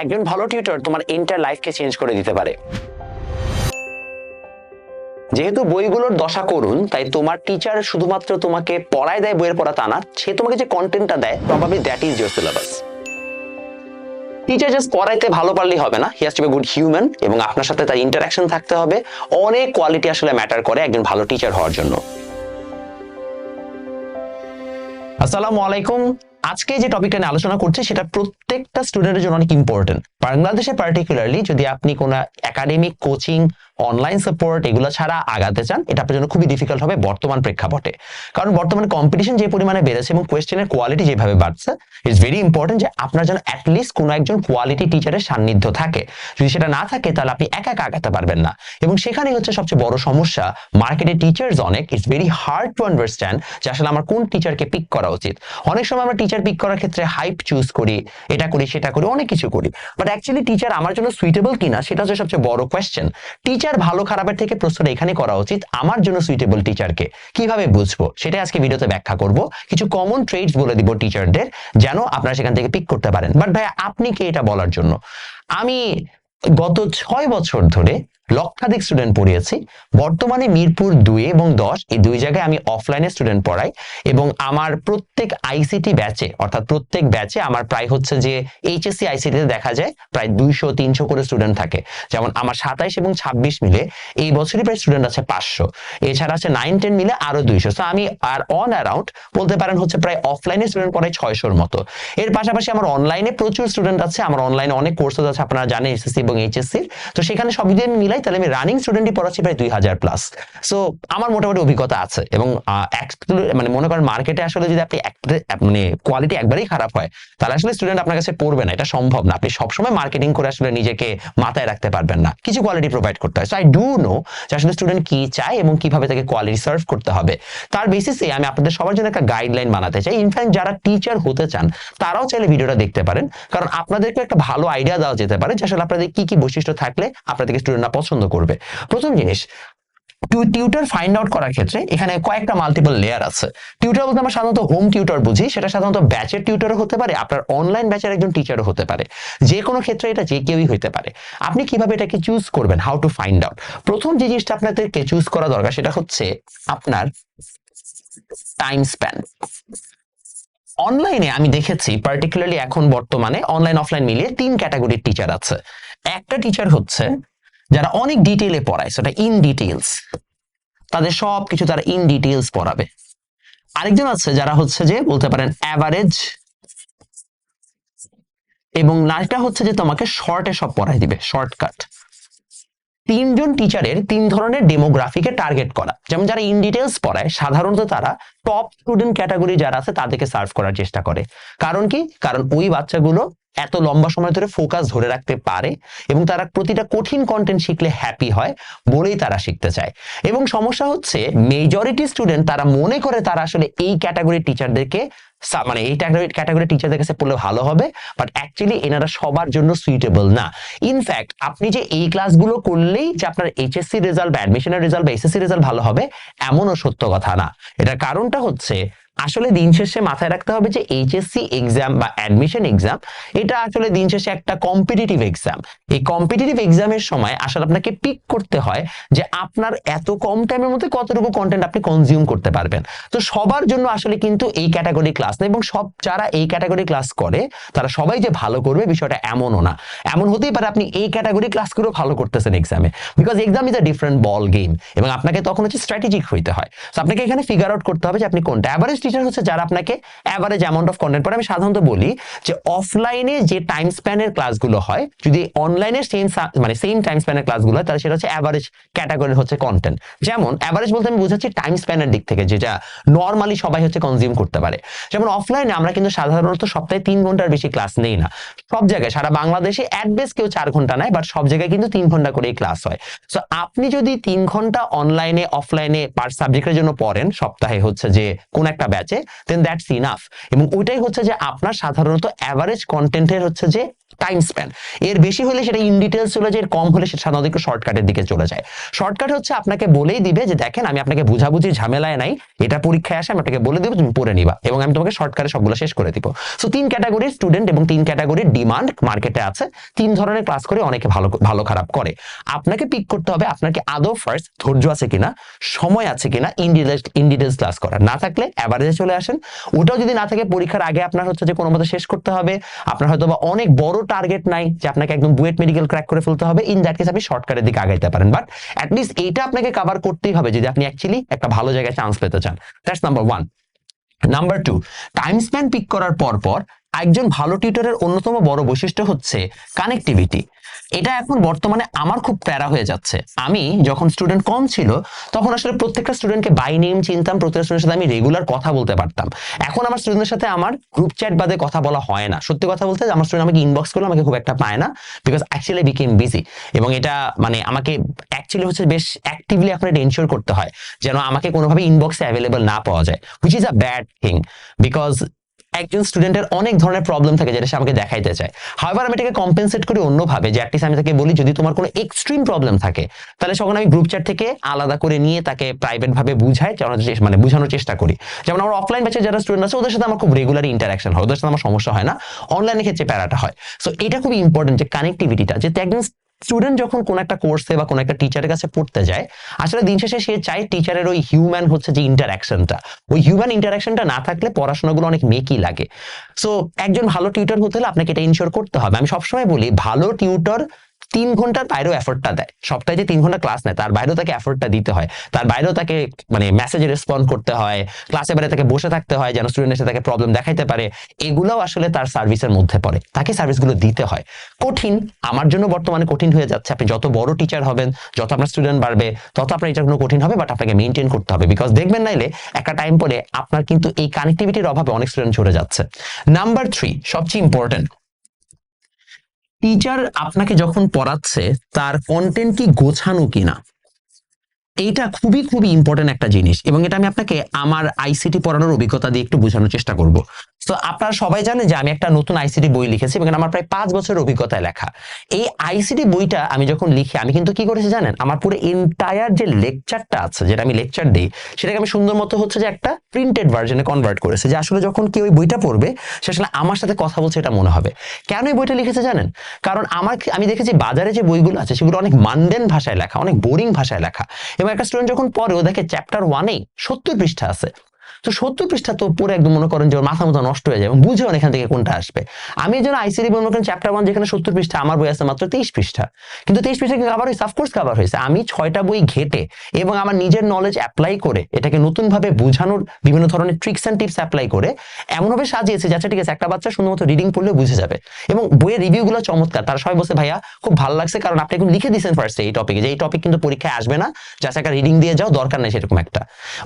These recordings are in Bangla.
একজন ভালো টিউটর তোমার এন্টার লাইফকে চেঞ্জ করে দিতে পারে। যেহেতু বইগুলোর দশা করুন, তাই তোমার টিচার শুধুমাত্র তোমাকে পড়ায় দেয়, বইয়ের পড়া তা না, সে তোমাকে যে কন্টেন্টটা দেয় probably that is your syllabus teacher just পড়াইতে ভালো পারলেই হবে না টু গুড হিউম্যান এবং আপনার সাথে তার ইন্টারাকশন থাকতে হবে। অনেক কোয়ালিটি আসলে ম্যাটার করে একজন ভালো টিচার হওয়ার জন্য। আসসালামু আলাইকুম। আজকে যে টপিকটা নিয়ে আলোচনা করছে, সেটা প্রত্যেকটা স্টুডেন্টের জন্য অনেক ইম্পর্টেন্ট বাংলাদেশে পার্টিকুলারলি যদি আপনি কোনো একাডেমিক কোচিং অনলাইন সাপোর্ট এগুলো ছাড়া আগাতে চান, এটা আপনার জন্য খুবই ডিফিকাল্ট হবে বর্তমান প্রেক্ষাপটে। কারণ বর্তমানে কম্পিটিশন যে পরিমাণে বেড়েছে এবং কোয়েশ্চেনের কোয়ালিটি যেভাবে বাড়ছে ইটস ভেরি ইম্পর্টেন্ট যে আপনার যেন অ্যাটলিস্ট কোনো একজন কোয়ালিটি টিচারের সান্নিধ্য থাকে। যদি সেটা না থাকে, তাহলে আপনি একা একা আগাতে পারবেন না। এবং সেখানেই হচ্ছে সবচেয়ে বড় সমস্যা মার্কেটে টিচার্স অনেক it's very hard to understand যে আসলে আমার কোন টিচারকে পিক করা উচিত। অনেক সময় আমরা টিচার পিক করার ক্ষেত্রে হাইপ চুজ করি, এটা করি, সেটা করি, অনেক কিছু করি। বাট অ্যাকচুয়ালি টিচার আমার জন্য সুইটেবল কিনা, সেটা হচ্ছে সবচেয়ে বড় কোয়েশ্চেন টিচার ভালো খারাপের থেকে প্রশ্নটা এখানে করা উচিত আমার জন্য সুইটেবল টিচারকে কীভাবে বুঝব? সেটা আজকে ভিডিওতে ব্যাখ্যা করব। কিছু কমন ট্রেডস বলে দিব টিচারদের যেন আপনারা সেখান থেকে পিক করতে পারেন। বাট ভাই আপনি কে এটা বলার জন্য? আমি গত ছয় বছর ধরে লক্ষাধিক স্টুডেন্ট পড়িয়েছি। বর্তমানে মিরপুর দুই এবং দশ, এই দুই জায়গায় আমি অফলাইনে স্টুডেন্ট পড়াই এবং আমার প্রত্যেক আইসিটি ব্যাচে অর্থাৎ প্রত্যেক ব্যাচে আমার প্রায় হচ্ছে যে এইচএসসি আইসিটিতে দেখা যায় প্রায় দুইশো, তিনশো করে স্টুডেন্ট থাকে। যেমন আমার সাতাইশ এবং ছাব্বিশ মিলে এই বছরই প্রায় স্টুডেন্ট আছে পাঁচশো। এছাড়া আছে নাইন টেন মিলে আরও দুইশো। তো আমি আর অন অ্যারাউন্ড বলতে পারেন হচ্ছে প্রায় অফলাইনে স্টুডেন্ট পড়াই ছয়শোর মতো। এর পাশাপাশি আমার অনলাইনে প্রচুর স্টুডেন্ট আছে, আমার অনলাইনে অনেক কোর্সেস আছে, আপনারা জানেন এসএসসি এবং এইচএসসি তো সেখানে সব আমি মিলাই তাহলে আমি রানিং স্টুডেন্টই পড়াচ্ছি প্রায় দুই হাজার প্লাস সো আমার মোটামুটি অভিজ্ঞতা আছে এবং মানে মনে করেন মার্কেটে আসলে যদি আপনি মানে কোয়ালিটি একবারেই খারাপ হয়, তাহলে আসলে স্টুডেন্ট আপনার কাছে পড়বে না, এটা সম্ভব না। আপনি সবসময় মার্কেটিং করে আসলে নিজেকে মাথায় রাখতে পারবেন না। কিছু কোয়ালিটি প্রোভাইড করতে হয়। সো আই ডু নো যে আসলে স্টুডেন্ট কি চায় এবং কীভাবে তাকে কোয়ালিটি সার্ভ করতে হবে। তার বেসিসে আমি আপনাদের সবার জন্য একটা গাইডলাইন বানাতে চাই। ইনফ্যাক্ট যারা টিচার হতে চান, তারাও চাইলে ভিডিওটা দেখতে পারেন। কারণ আপনাদেরকে একটা ভালো আইডিয়া দেওয়া যেতে পারে যে আসলে আপনাদের কি কি বৈশিষ্ট্য থাকলে আপনাদেরকে স্টুডেন্টরা পছন্দ করবে। প্রথম জিনিস টিউটর ফাইন্ড আউট করার ক্ষেত্রে এখানে কয়েকটা মাল্টিপল লেয়ার আছে। টিউটার বলতে আমরা সাধারণত হোম টিউটার বুঝি, সেটা সাধারণত ব্যাচের টিউটরও হতে পারে, আপনার অনলাইন ব্যাচের একজন টিচারও হতে পারে। যে কোনো ক্ষেত্রে এটা যে কেউই হতে পারে। আপনি কীভাবে এটাকে চুজ করবেন? হাউ টু ফাইন্ড আউট প্রথম যে জিনিসটা আপনাদেরকে চুজ করা দরকার, সেটা হচ্ছে আপনার টাইম স্প্যান অনলাইনে আমি দেখেছি পার্টিকুলারলি এখন বর্তমানে অনলাইন অফলাইন মিলিয়ে তিন ক্যাটাগরির টিচার আছে। একটা টিচার হচ্ছে যারা অনেক ডিটেলে পড়ায়, সেটা ইন ডিটেলস তাদের সব কিছু তারা ইন ডিটেলস পড়াবে। আরেকজন আছে যারা হচ্ছে যে, বলতে পারেন অ্যাভারেজ এবং নারটা হচ্ছে যে তোমাকে শর্টে সব পড়াই দিবে শর্টকাট তিনজন টিচারের তিন ধরনের ডেমোগ্রাফিকে টার্গেট করা। যেমন যারা ইন ডিটেলস পড়ায়, সাধারণত তারা টপ স্টুডেন্ট ক্যাটাগরি যারা আছে, তাদেরকে সার্ভ করার চেষ্টা করে। কারণ কি? কারণ ওই বাচ্চাগুলো এত লম্বা সময় ধরে ফোকাস ধরে রাখতে পারে এবং তারা প্রতিটা কঠিন কন্টেন্ট শিখলে হ্যাপি হয় বলেই তারা শিখতে চায়। এবং সমস্যা হচ্ছে মেজরিটি স্টুডেন্ট তারা মনে করে তারা আসলে এই ক্যাটাগরির টিচারদেরকে মানে এই ক্যাটাগরি টিচারদের কাছে পড়লে ভালো হবে বাট অ্যাকচুয়ালি এনারা সবার জন্য সুইটেবল না। ইনফ্যাক্ট আপনি যে এই ক্লাসগুলো করলেই যে আপনার এইচএসসি রেজাল্ট বা অ্যাডমিশনের রেজাল্ট বা এসএসসি রেজাল্ট ভালো হবে, এমনও সত্য কথা না। এটার কারণটা হচ্ছে আসলে দিন শেষে মাথায় রাখতে হবে যে এইচএসসি এক্সাম বা অ্যাডমিশন এক্সাম এটা আসলে দিন শেষে একটা কম্পিটিটিভ এক্সাম এই কম্পিটিটিভ এক্সামের সময় আসলে আপনাকে পিক করতে হয় যে আপনার এত কম টাইমের মধ্যে কতটুকু কন্টেন্ট আপনি কনজিউম করতে পারবেন। তো সবার জন্য আসলে কিন্তু এই ক্যাটাগরি ক্লাস না এবং সব যারা এই ক্যাটাগরি ক্লাস করে, তারা সবাই যে ভালো করবে বিষয়টা এমনও না। এমন হতেই পারে আপনি এই ক্যাটাগরি ক্লাসগুলো ভালো করতেছেন এক্সামে because exam is a different ball game এবং আপনাকে তখন হচ্ছে স্ট্র্যাটেজিক হইতে হয়। তো আপনাকে এখানে ফিগার আউট করতে হবে যে আপনি কোনটা অ্যাভারেজ টিচার হচ্ছে যারা আপনাকে অ্যাভারেজ অ্যামাউন্ট অফ কন্টেন্ট পড়ে। আমি সাধারণত বলি যে অফলাইনে যে টাইম স্প্যানের ক্লাসগুলো হয়, যদি অনলাইনে সেম মানে সেম টাইম স্প্যানের ক্লাসগুলো হয়, তাহলে সেটা হচ্ছে অ্যাভারেজ ক্যাটাগরির হচ্ছে কন্টেন্ট যেমন অ্যাভারেজ বলতে আমি বুঝাচ্ছি টাইম স্প্যানের দিক থেকে যেটা নর্মালি সবাই হচ্ছে কনজিউম করতে পারে। যেমন অফলাইনে আমরা কিন্তু সাধারণত সপ্তাহে তিন ঘণ্টার বেশি ক্লাস নেই না। সব জায়গায়, সারা বাংলাদেশে অ্যাডবেস কেউ চার ঘণ্টা নেয় বাট সব জায়গায় কিন্তু তিন ঘণ্টা করেই ক্লাস হয়। সো আপনি যদি তিন ঘণ্টা অনলাইনে অফলাইনে পার সাবজেক্টের জন্য পড়েন, সপ্তাহে হচ্ছে যে কোন একটা ব্যাচে দেন দ্যাটস ইনাফ এবং ওইটাই হচ্ছে যে আপনার সাধারণত অ্যাভারেজ কন্টেন্টের হচ্ছে যে টাইম স্প্যান এর বেশি হলে সেটা ইন ডিটেলস চলে যায় এর কম হলে সেটা সাধারণত একটু শর্টকাটের দিকে চলে যায়। শর্টকাট হচ্ছে আপনাকে বলেই দিবে যে দেখেন, আমি আপনাকে বুঝাবুঝি ঝামেলায় নাই, এটা পরীক্ষায় আসে, আমি আপনাকে বলে দেবো, তুমি পড়ে নিবা এবং আমি তোমাকে শর্টকাটে সবগুলো শেষ করে দিব। সো তিন ক্যাটাগরির স্টুডেন্ট এবং তিন ক্যাটাগরির ডিমান্ড মার্কেটে আছে। তিন ধরনের ক্লাস করে অনেকে ভালো ভালো খারাপ করে। আপনাকে পিক করতে হবে আপনার কি আদৌ ফার্স্ট ধৈর্য আছে কিনা, সময় আছে কিনা ইন ডিটেলস ক্লাস করার। না থাকলে অ্যাভারেজে চলে আসেন। ওটাও যদি না থাকে, পরীক্ষার আগে আপনার হচ্ছে যে কোনো মতো শেষ করতে হবে। আপনার হয়তো বা অনেক বড় টার্গেট নাই যে আপনাকে একদম বুয়েট মেডিকেল ক্র্যাক করে ফেলতে হবে। ইন দ্যাট কেস আপনি শর্টকাটের দিকে আগাইতে পারেন। বাট অ্যাটলিস্ট এইটা আপনাকে কভার করতেই হবে যদি আপনি অ্যাকচুয়ালি একটা ভালো জায়গায় চান্স পেতে চান। That's number one number two time span pick করার পর পর একজন ভালো টিউটরের অন্যতম বড় বৈশিষ্ট্য হচ্ছে কানেক্টিভিটি এটা এখন বর্তমানে আমার খুব প্যারা হয়ে যাচ্ছে। আমি যখন স্টুডেন্ট কম ছিল, তখন আসলে প্রত্যেকটা স্টুডেন্টকে বাই নেম চিনতাম, প্রত্যেকটা স্টুডেন্টের সাথে আমি রেগুলার কথা বলতে পারতাম। এখন আমার স্টুডেন্টের সাথে আমার গ্রুপ চ্যাট বাদে কথা বলা হয় না। সত্যি কথা বলতে, আমার স্টুডেন্ট আমাকে ইনবক্স করলে আমাকে খুব একটা পায় না বিকজ অ্যাকচুয়ালি বিকেম বিজি এবং এটা মানে আমাকে অ্যাকচুয়ালি হচ্ছে বেশ অ্যাক্টিভলি এখন এটা এনশিওর করতে হয়, যেন আমাকে কোনোভাবে ইনবক্সে অ্যাভেলেবল না পাওয়া যায় which is a bad thing because একজন স্টুডেন্টের অনেক ধরনের প্রবলেম থাকে যেটা সে আমাকে দেখাইতে চায়। হাওয়ার আমি এটাকে কম্পেনসেট করি অন্যভাবে। যে অ্যাটলিস্ট আমি তাকে বলি, যদি তোমার কোনো এক্সট্রিম প্রবলেম থাকে, তাহলে তখন আমি গ্রুপ চ্যাট থেকে আলাদা করে নিয়ে তাকে প্রাইভেট ভাবে বুঝাই মানে বোঝানোর চেষ্টা করি। যেমন আমার অফলাইন ব্যাচে যারা স্টুডেন্ট আছে, ওদের সাথে আমার খুব রেগুলার ইন্টারাকশন হয়, ওদের সাথে আমার সমস্যা হয় না। অনলাইনের ক্ষেত্রে প্যারাটা হয়। সো এটা খুব ইম্পর্টেন্ট যে কানেক্টিভিটিটা যে একজন স্টুডেন্ট যখন কোন একটা কোর্সে বা কোন একটা টিচারের কাছে পড়তে যায়, আসলে দিন শেষে সে চায় টিচারের ওই হিউম্যান হচ্ছে যে ইন্টারাকশনটা ওই হিউম্যান ইন্টারাকশনটা না থাকলে পড়াশোনাগুলো অনেক মেকি লাগে। সো একজন ভালো টিউটর হতে হলে আপনাকে এটা ইনশিওর করতে হবে। আমি সবসময় বলি, ভালো টিউটর তিন ঘণ্টার বাইরেও এফোর্টটা দেয়। সপ্তাহে যে তিন ঘণ্টা ক্লাস নেয়, তার বাইরেও তাকে এফোর্টটা দিতে হয়। তার বাইরেও তাকে মানে মেসেজে রেসপন্ড করতে হয়। ক্লাসে বাইরে তাকে বসে থাকতে হয় যেন স্টুডেন্ট এসে তাকে প্রবলেম দেখাইতে পারে। এগুলোও আসলে তার সার্ভিসের মধ্যে পড়ে। তাকে সার্ভিসগুলো দিতে হয়। কঠিন, আমার জন্য বর্তমানে কঠিন হয়ে যাচ্ছে। আপনি যত বড় টিচার হবেন, যত আপনার স্টুডেন্ট বাড়বে, তত আপনার এটা কোনো কঠিন হবে বাট আপনাকে মেনটেন করতে হবে। বিকজ দেখবেন নাইলে একটা টাইম পরে আপনার কিন্তু এই কানেক্টিভিটির অভাবে অনেক স্টুডেন্ট ঝরে যাচ্ছে। নাম্বার থ্রি সবচেয়ে ইম্পর্টেন্ট টিচার আপনাকে যখন পড়াচ্ছে, তার কন্টেন্ট কি গোছানো কিনা? এইটা খুবই খুবই ইম্পর্টেন্ট একটা জিনিস এবং এটা আমি আপনাকে আমার আইসিটি পড়ানোর অভিজ্ঞতা দিয়ে একটু বোঝানোর চেষ্টা করব। তো আপনারা সবাই জানেন যে আমি একটা নতুন আইসিডি বই লিখেছি এবং আমার প্রায় পাঁচ বছরের অভিজ্ঞতায় লেখা। এই আইসিডি বইটা আমি যখন লিখি, আমি কিন্তু কি করেছি জানেন? আমার পুরো এন্টায়ার যে লেকচারটা আছে, যেটা আমি লেকচার দিই, সেটাকে আমি সুন্দর মতো হচ্ছে যে একটা প্রিন্টেড ভার্জনে কনভার্ট করেছে, যে আসলে যখন কেউ ওই বইটা পড়বে, সে আসলে আমার সাথে কথা বলছে, এটা মনে হবে। কেন এই বইটা লিখেছে জানেন? কারণ আমার আমি দেখেছি বাজারে যে বইগুলো আছে, সেগুলো অনেক মান্ডেন ভাষায় লেখা, অনেক বোরিং ভাষায় লেখা। এবং একটা স্টুডেন্ট যখন পড়ে, ও দেখে চ্যাপ্টার ওয়ানেই সত্তর পৃষ্ঠা আছে। তো সত্তর পৃষ্ঠা তো পড়ে একদম মনে করেন যে মাথা মতো নষ্ট হয়ে যায় এবং বুঝেও এখান থেকে কোনটা আসবে। আমি জন্য আইসিডি মনে করেন চ্যাপ্টার ওয়ান যেখানে সত্তর পৃষ্ঠা, আমার বই আছে মাত্র তেইশ পৃষ্ঠা। কিন্তু তেইশ পৃষ্ঠা কি কাভার হয়েছে অফকোর্স কাভার হয়েছে। আমি ছয়টা বই ঘেটে এবং আমার নিজের নলেজ অ্যাপ্লাই করে এটাকে নতুন ভাবে বোঝানোর বিভিন্ন ধরনের ট্রিক্স অ্যান্ড টিপস অ্যাপ্লাই করে এমনভাবে সাজিয়েছে যাচ্ছে ঠিক আছে, একটা বাচ্চা শুধুমাত্র রিডিং পড়লে বুঝে যাবে। এবং বইয়ের রিভিউগুলো চমৎকার। তারা সবাই বসে ভাইয়া, খুব ভালো লাগছে কারণ আপনি এখন লিখে দিয়েছেন ফার্স্টে এই টপিকে যে এই টপিক কিন্তু পরীক্ষায় আসবে না। জাস্ট একটা রিডিং দিয়ে যাও, দরকার নেই সেরকম একটা।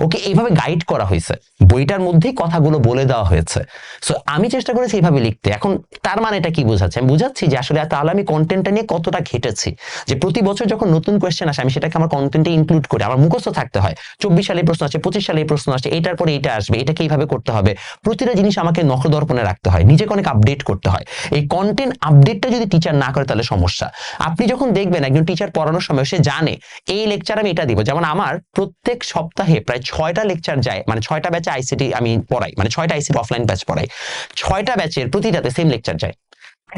ওকে, এইভাবে গাইড করা হয়েছে। বইটার মধ্যেই কথাগুলো বলে দেওয়া হয়েছে। সো আমি চেষ্টা করেছি এইভাবে লিখতে। এখন তার মানে এটা কি বোঝাচ্ছে? আমি বুঝাচ্ছি যে আসলে তাহলে আমি কন্টেন্টটা নিয়ে কতটা ঘেটেছি। যে প্রতি বছর যখন নতুন কোয়েশ্চেন আসে, আমি সেটাকে আমার কন্টেন্টে ইনক্লুড করে। আমার মুখস্থ থাকতে হয়। চব্বিশ সালে প্রশ্ন আসছে পঁচিশ সালে প্রশ্ন আসছে এটার পরে এটা আসবে, এটাকে এইভাবে করতে হবে। প্রতিটা জিনিস আমাকে নখদর্পণে রাখতে হয়। নিজেকে অনেক আপডেট করতে হয়। এই কন্টেন্ট আপডেটটা যদি টিচার না করে, তাহলে সমস্যা। আপনি যখন দেখবেন একজন টিচার পড়ানোর সময় সে জানে, এই লেকচার আমি এটা দিব। যেমন আমার প্রত্যেক সপ্তাহে প্রায় ছয়টা লেকচার যায় মানে ছয়টা ব্যাচে আইসিটি আমি পড়াই। মানে ছয়টা আইসিটি অফলাইন ব্যাচ পড়াই। ছয়টা ব্যাচের প্রতিটাতে সেম লেকচার যায়।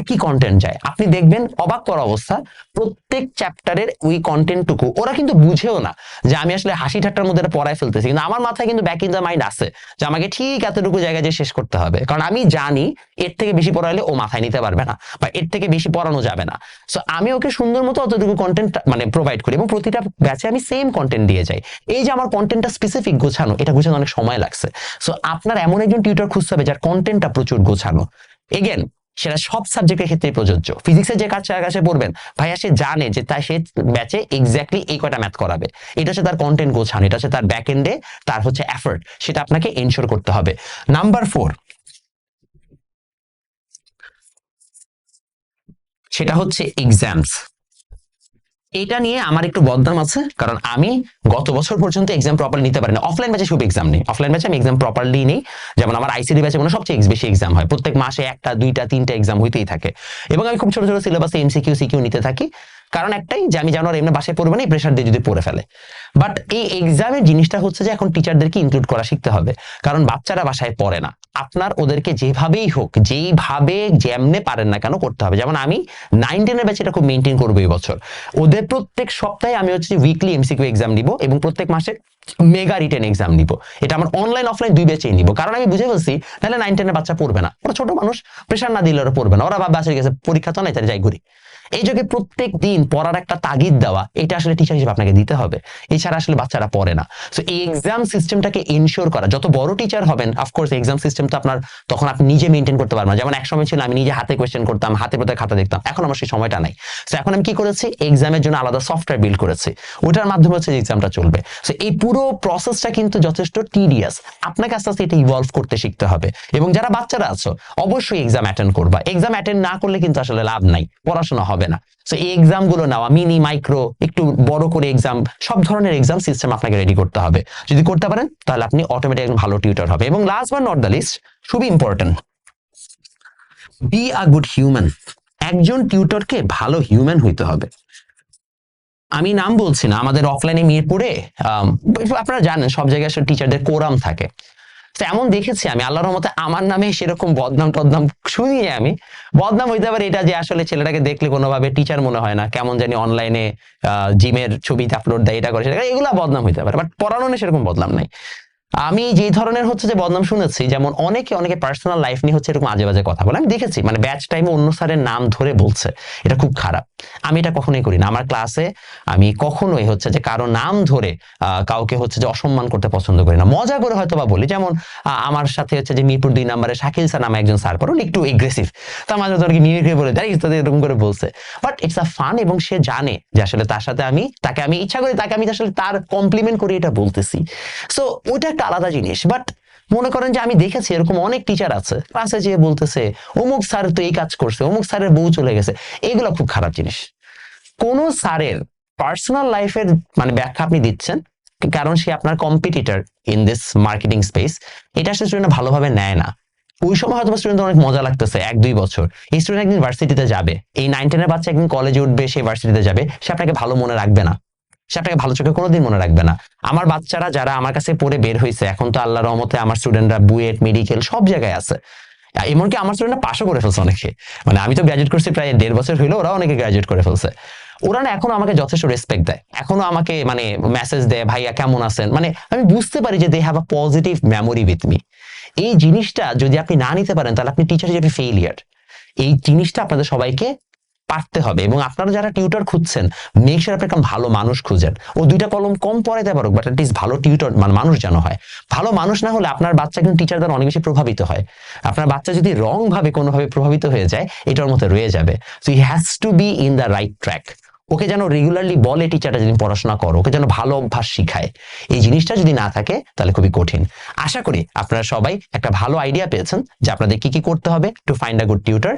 একই কন্টেন্ট যায় আপনি দেখবেন অবাক করা অবস্থা, প্রত্যেক চ্যাপ্টারের ওই কন্টেন্টটুকু ওরা কিন্তু বুঝেও না যে আমি আসলে হাসি ঠাট্টার মধ্যে এটা পড়ায় ফেলতেছি। কিন্তু আমার মাথায় কিন্তু ব্যাক ইন দ্য মাইন্ড আছে যে আমাকে ঠিক এতটুকু জায়গায় যে শেষ করতে হবে। কারণ আমি জানি এর থেকে বেশি পড়াইলে ও মাথায় নিতে পারবে না বা এর থেকে বেশি পড়ানো যাবে না। সো আমি ওকে সুন্দর মতো অতটুকু কন্টেন্ট মানে প্রোভাইড করি এবং প্রতিটা ব্যাচে আমি সেম কন্টেন্ট দিয়ে যাই। এই যে আমার কন্টেন্টটা স্পেসিফিক গোছানো, এটা গোছানো অনেক সময় লাগছে। সো আপনার এমন একজন টিউটর খুঁজতে হবে যার কন্টেন্টটা প্রচুর গোছানো। এগেন সেটা সব সাবজেক্টের ক্ষেত্রে প্রযোজ্য। ফিজিক্সের যে কাজ কাছে পড়বেন, ভাইয়া সে জানে যে তাই সে ব্যাচে এক্স্যাক্টলি এই কয়টা ম্যাথ করাবে। এটা হচ্ছে তার কন্টেন্ট গোছানো, এটা হচ্ছে তার ব্যাক এন্ডে তার হচ্ছে এফর্ট সেটা আপনাকে এনশোর করতে হবে। নাম্বার ফোর সেটা হচ্ছে এক্সামস এটা নিয়ে আমার একটু বদনাম আছে, কারণ আমি গত বছর পর্যন্ত এক্সাম প্রপারলি নিতে পারি না অফলাইন ব্যাচে সব এক্সাম নেই। অফলাইন ব্যাচে আমি এক্সাম প্রপারলি নেই। যেমন আমার আইসিডি ব্যাচে মনে সবচেয়ে বেশি এক্সাম হয়। প্রত্যেক মাসে একটা, দুইটা, তিনটা এক্সাম হইতেই থাকে। এবং আমি খুব ছোট ছোট সিলেবাসে এমসিকিউ সিকিউ নিতে থাকি। কারণ একটাই যে আমি জানো আর এমনি বাসায় পড়বে না প্রেশার দিয়ে যদি পড়ে ফেলে। বাট এই এক্সামের জিনিসটা হচ্ছে যে এখন টিচারদেরকে ইনক্লুড করা শিখতে হবে। কারণ বাচ্চারা বাসায় পড়ে না। আপনার ওদেরকে যেভাবেই হোক, যেইভাবে যেমনে পারেন না কেন করতে হবে। যেমন আমি নাইন টেনের ব্যাচে এটা খুব মেনটেন করব এই বছর। ওদের প্রত্যেক সপ্তাহে আমি হচ্ছে উইকলি এমসিকিউ এক্সাম দিব এবং প্রত্যেক মাসে মেগা রিটেন এক্সাম নিব। এটা আমার অনলাইন অফলাইন দুই ব্যাচেই নিব। কারণ আমি বুঝে বলছি তাহলে নাইন টেনের বাচ্চা পড়বে না। ওরা ছোট মানুষ প্রেশার না দিলে ওরা পড়বে না। ওরা বাবা গেছে পরীক্ষা তো নাই তাহলে যাই ঘুরি। এই যোগে প্রত্যেক দিন পড়ার একটা তাগিদ দেওয়া, এটা আসলে টিচার হিসেবে আপনাকে দিতে হবে। এছাড়া আসলে বাচ্চারা পড়ে না। সো এই এক্সাম সিস্টেমটাকে ইনশিওর করা, যত বড় টিচার হবেন অফকোর্স এক্সাম সিস্টেম তো আপনার, তখন আপনি নিজে মেনটেন করতে পারবেন যেমন এক সময় ছিল, আমি নিজে হাতে কোয়েশ্চেন করতাম, হাতে প্রত্যেক খাতা দেখতাম, এখন আমার সেই সময়টা নাই। সো এখন আমি কি করেছি? এক্সামের জন্য আলাদা সফটওয়্যার বিল্ড করেছি। ওটার মাধ্যমে হচ্ছে এক্সামটা চলবে। সো এই পুরো প্রসেসটা কিন্তু যথেষ্ট টিডিয়াস আপনাকে আস্তে আস্তে এটা ইভলভ করতে শিখতে হবে। এবং যারা বাচ্চারা আছো, অবশ্যই এক্সাম অ্যাটেন্ড করবা। এক্সাম অ্যাটেন্ড না করলে কিন্তু আসলে লাভ নাই। পড়াশোনা হবে না। সো এই এক্সামগুলো নেওয়া মিনি মাইক্রো একটু বড় করে এক্সাম সব ধরনের এক্সাম সিস্টেম আপনাকে রেডি করতে হবে। যদি করতে পারেন, তাহলে আপনি অটোমেটিক একজন ভালো টিউটর হবে। এবং last but not the least খুবই important be a good human একজন টিউটরকে ভালো হিউম্যান হইতে হবে। আমি নাম বলছি না, আমাদের অফলাইনে মিরপুরে আপনারা জানেন, সব জায়গায় টিচারদের কোরাম থাকে। তো এমন দেখেছি আমি, আল্লাহর রহমতে আমার নামে সেরকম বদনাম টদনাম শুনি আমি, বদনাম হইতে পারে এটা যে আসলে ছেলেটাকে দেখলে কোনোভাবে টিচার মনে হয় না, কেমন জানি অনলাইনে জিমের ছবিতে আপলোড দেয়, এটা করে সেটা এগুলা বদনাম হইতে পারে বাট পড়ানো নিয়ে সেরকম বদনাম নাই। আমি যে ধরনের হচ্ছে যে বদনাম শুনেছি, যেমন অনেকে অনেকে পার্সোনাল লাইফ নিয়ে হচ্ছে এরকম আজে বাজে কথা বলে, আমি দেখেছি মানে ব্যাচ টাইমে অন্য স্যারের নাম ধরে বলছে, এটা খুব খারাপ। আমি এটা কখনোই করি না। আমার ক্লাসে আমি কখনোই হচ্ছে যে কারও নাম ধরে কাউকে হচ্ছে যে অসম্মান করতে পছন্দ করি না। মজা করে হয়তো বা বলি, যেমন আমার সাথে হচ্ছে যে মিরপুর দুই নম্বরে শাকিল স্যার নামে একজন স্যার পড়ুন একটু এগ্রেসিভ তো মাঝে অনেকে মিমিক্রি বলে দেয় ইত্যাদি এরকম করে বলছে। বাট ইটস আ ফান এবং সে জানে যে আসলে তার সাথে আমি, তাকে আমি ইচ্ছা করি, তাকে আমি আসলে তার কমপ্লিমেন্ট করে এটা বলতেছি। সো ওইটা একটা আলাদা জিনিস। বাট মনে করেন যে আমি দেখেছি এরকম অনেক টিচার আছে। ক্লাসে যেয়ে বলতেছে, অমুক স্যার তো এই কাজ করছে, অমুক স্যারের বউ চলে গেছে। এগুলো খুব খারাপ জিনিস। কোন স্যারের পার্সোনাল লাইফের মানে ব্যাখ্যা আপনি দিচ্ছেন? কারণ সে আপনার competitor in this marketing space এটা আসলে স্টুডেন্ট ভালোভাবে নেয় না। ওই সময় হয়তো স্টুডেন্ট অনেক মজা লাগতেছে, এক দুই বছর। এই স্টুডেন্ট একদিন ভার্সিটিতে যাবে। এই নাইন টেনের বাচ্চা একদিন কলেজে উঠবে, সে ভার্সিটিতে যাবে। সে আপনাকে ভালো মনে রাখবে না। সে আপনাকে ভালো চোখে কোনোদিন মনে রাখবে না। আমার বাচ্চারা যারা আমার কাছে পড়ে বের হয়েছে, এখন তো আল্লাহ রহমতে আমার স্টুডেন্টরা বুয়েট, মেডিকেল সব জায়গায় আছে। এমনকি আমার স্টুডেন্টরা পাশও করে ফেলছে অনেকে। মানে আমি তো গ্রাজুয়েট করছি প্রায় দেড় বছর হইল ওরা অনেকে গ্রাজুয়েট করে ফেলছে। ওরা না এখনও আমাকে যথেষ্ট রেসপেক্ট দেয়। এখনও আমাকে মানে মেসেজ দেয়, ভাইয়া, কেমন আছেন? মানে আমি বুঝতে পারি যে they have a positive memory with me এই জিনিসটা যদি আপনি না নিতে পারেন, তাহলে আপনি টিচার হিসেবে ফেইলিয়ার এই জিনিসটা আপনাদের সবাইকে পারতে হবে এবং আপনারা যারা টিউটর খুঁজছেন মেক শিওর আপনি একটা ভালো মানুষ খুঁজেন। ও দুইটা কলম কম পড়াইতে পারুক বাট ইস ভালো টিউটর মানে মানুষ যেন হয়। ভালো মানুষ না হলে আপনার বাচ্চা কিন্তু টিচার দ্বারা অনেক বেশি প্রভাবিত হয়। আপনার বাচ্চা যদি রং ভাবে কোনোভাবে প্রভাবিত হয়ে যায়, এটার মধ্যে রয়ে যাবে। So he has to be in the right track okay যেন রেগুলারলি বলে টিচারটা যদি পড়াশোনা করো, ওকে যেন ভালো অভ্যাস শিখায়। এই জিনিসটা যদি না থাকে, তাহলে খুবই কঠিন। আশা করি আপনারা সবাই একটা ভালো আইডিয়া পেয়েছেন যে আপনাদের কি কি করতে হবে to find a good tutor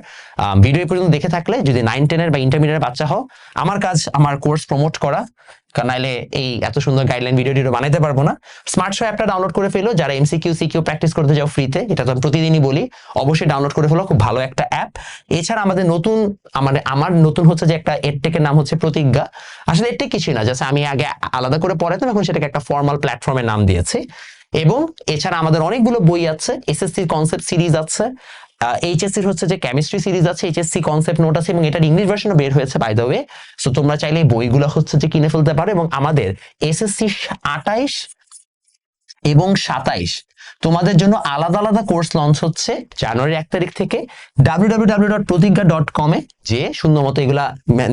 video পর্যন্ত দেখে থাকলে যদি নাইন টেনের বা ইন্টারমিডিয়েট বাচ্চা হও, আমার কাজ, আমার কোর্স প্রমোট করা। কারণ নাইলে এই এত সুন্দর গাইডলাইন ভিডিও টিডিও বানাইতে পারব না। স্মার্ট শো অ্যাপটা ডাউনলোড করে ফেলো, যারা এমসিকিউ সিকিউ প্র্যাকটিস করতে যাও ফ্রিতে এটা তো আমি প্রতিদিনই বলি, অবশ্যই ডাউনলোড করে ফেলো, খুব ভালো একটা অ্যাপ এছাড়া আমাদের নতুন আমার আমার নতুন হচ্ছে যে একটা এডটেকের নাম হচ্ছে প্রতিজ্ঞা আসলে এডটেক কিছুই না জাস্ট আমি আগে আলাদা করে পড়াতাম, এখন সেটাকে একটা ফর্মাল প্ল্যাটফর্মের নাম দিয়েছি। এবং এছাড়া আমাদের অনেকগুলো বই আছে এসএসসি কনসেপ্ট সিরিজ আছে এইচএসসি হচ্ছে যে কেমিস্ট্রি সিরিজ আছে এইচএসসি কনসেপ্ট নোট আছে, এবং এটার ইংলিশ ভার্সনও বের হয়েছে বাই দ্য ওয়ে সো তোমরা চাইলে এই বইগুলো হচ্ছে যে কিনে ফেলতে পারো, এবং আমাদের এসএসসি আটাইশ এবং সাতাইশ। তোমাদের জন্য আলাদা আলাদা কোর্স লঞ্চ হচ্ছে জানুয়ারি এক তারিখ থেকে। ডট কমে যে সুন্দর মতো এগুলা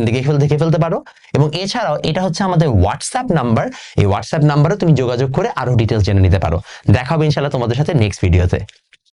দেখে ফেল দেখে ফেলতে পারো। এবং এছাড়াও এটা হচ্ছে আমাদের হোয়াটসঅ্যাপ নাম্বার এই হোয়াটসঅ্যাপ নাম্বারে তুমি যোগাযোগ করে আরও ডিটেলস জেনে নিতে পারো। দেখাবো ইনশাল্লাহ তোমাদের সাথে নেক্সট ভিডিওতে